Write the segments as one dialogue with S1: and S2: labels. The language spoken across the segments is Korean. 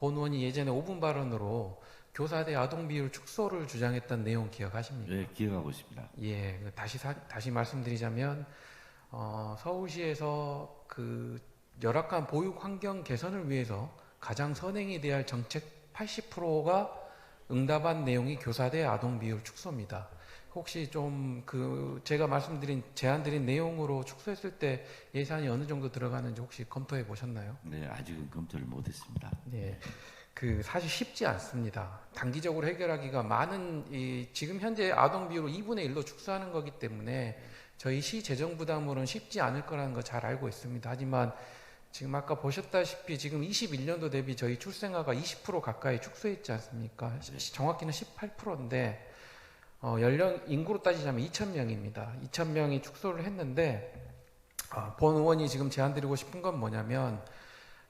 S1: 본 의원이 예전에 5분 발언으로 교사대 아동 비율 축소를 주장했던 내용 기억하십니까?
S2: 네, 기억하고 있습니다.
S1: 예, 그 다시 사- 다시 말씀드리자면 어, 서울시에서 그 열악한 보육 환경 개선을 위해서 가장 선행이 돼야 할 정책 80%가 응답한 내용이 교사대 아동 비율 축소입니다. 혹시 좀 그 제가 말씀드린 제안드린 내용으로 축소했을 때 예산이 어느 정도 들어가는지 혹시 검토해 보셨나요?
S2: 네, 아직은 검토를 못했습니다.
S1: 네. 그 사실 쉽지 않습니다. 단기적으로 해결하기가 많은 이 지금 현재 아동 비율을 2분의 1로 축소하는 거기 때문에 저희 시 재정 부담으로는 쉽지 않을 거라는 거 잘 알고 있습니다. 하지만 지금 아까 보셨다시피 지금 21년도 대비 저희 출생아가 20% 가까이 축소했지 않습니까? 시- 정확히는 18%인데 어, 연령 인구로 따지자면 2,000명입니다. 2,000명이 축소를 했는데 아, 본 의원이 지금 제안드리고 싶은 건 뭐냐면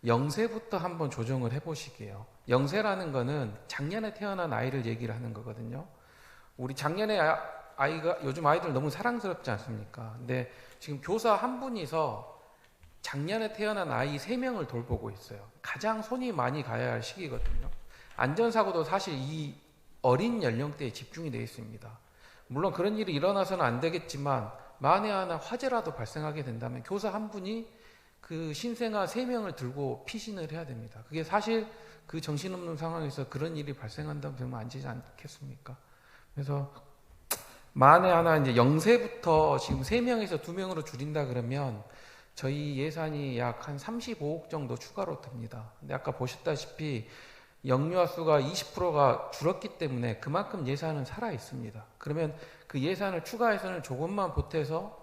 S1: 영세부터 한번 조정을 해보시게요. 영세라는 거는 작년에 태어난 아이를 얘기를 하는 거거든요. 우리 작년에 아- 아이가 요즘 아이들 너무 사랑스럽지 않습니까? 근데 지금 교사 한 분이서 작년에 태어난 아이 세 명을 돌보고 있어요. 가장 손이 많이 가야 할 시기거든요. 안전사고도 사실 이 어린 연령대에 집중이 되어 있습니다. 물론 그런 일이 일어나서는 안 되겠지만 만에 하나 화재라도 발생하게 된다면 교사 한 분이 그 신생아 세 명을 들고 피신을 해야 됩니다. 그게 사실 그 정신없는 상황에서 그런 일이 발생한다면 정말 안 되지 않겠습니까? 그래서 만에 하나 이제 영세부터 지금 세 명에서 두 명으로 줄인다 그러면 저희 예산이 약 한 35억 정도 추가로 듭니다. 근데 아까 보셨다시피 영유아 수가 20%가 줄었기 때문에 그만큼 예산은 살아 있습니다. 그러면 그 예산을 추가해서는 조금만 보태서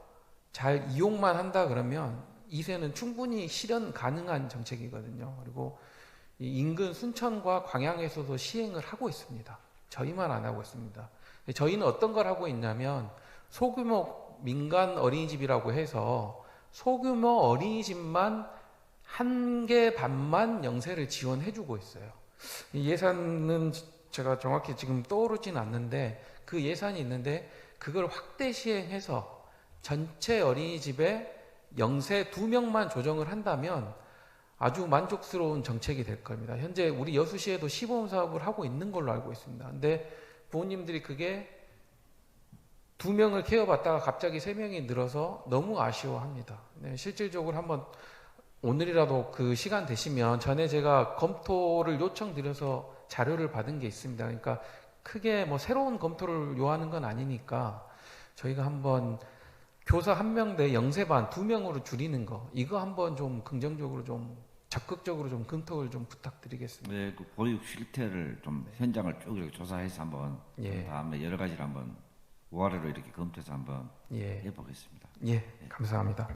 S1: 잘 이용만 한다 그러면 이세는 충분히 실현 가능한 정책이거든요. 그리고 이 인근 순천과 광양에서도 시행을 하고 있습니다. 저희만 안 하고 있습니다. 저희는 어떤 걸 하고 있냐면 소규모 민간 어린이집이라고 해서 소규모 어린이집만 한 개 반만 영세를 지원해주고 있어요. 이 예산은 제가 정확히 지금 떠오르진 않는데 그 예산이 있는데 그걸 확대 시행해서 전체 어린이집에 영세 두 명만 조정을 한다면 아주 만족스러운 정책이 될 겁니다. 현재 우리 여수시에도 시범 사업을 하고 있는 걸로 알고 있습니다. 근데 부모님들이 그게 두 명을 케어받다가 갑자기 세 명이 늘어서 너무 아쉬워합니다. 네, 실질적으로 한번 오늘이라도 그 시간 되시면 전에 제가 검토를 요청드려서 자료를 받은 게 있습니다. 그러니까 크게 뭐 새로운 검토를 요하는 건 아니니까 저희가 한번 교사 한 명 대 영세반 두 명으로 줄이는 거 이거 한번 좀 긍정적으로 좀 적극적으로 좀 검토를 좀 부탁드리겠습니다.
S2: 네, 그 보육 실태를 좀 현장을 쭉 이렇게 조사해서 한번
S1: 예.
S2: 다음에 여러 가지를 한번 우아래로 이렇게 검토해서 한번
S1: 예,
S2: 해보겠습니다.
S1: 예, 감사합니다.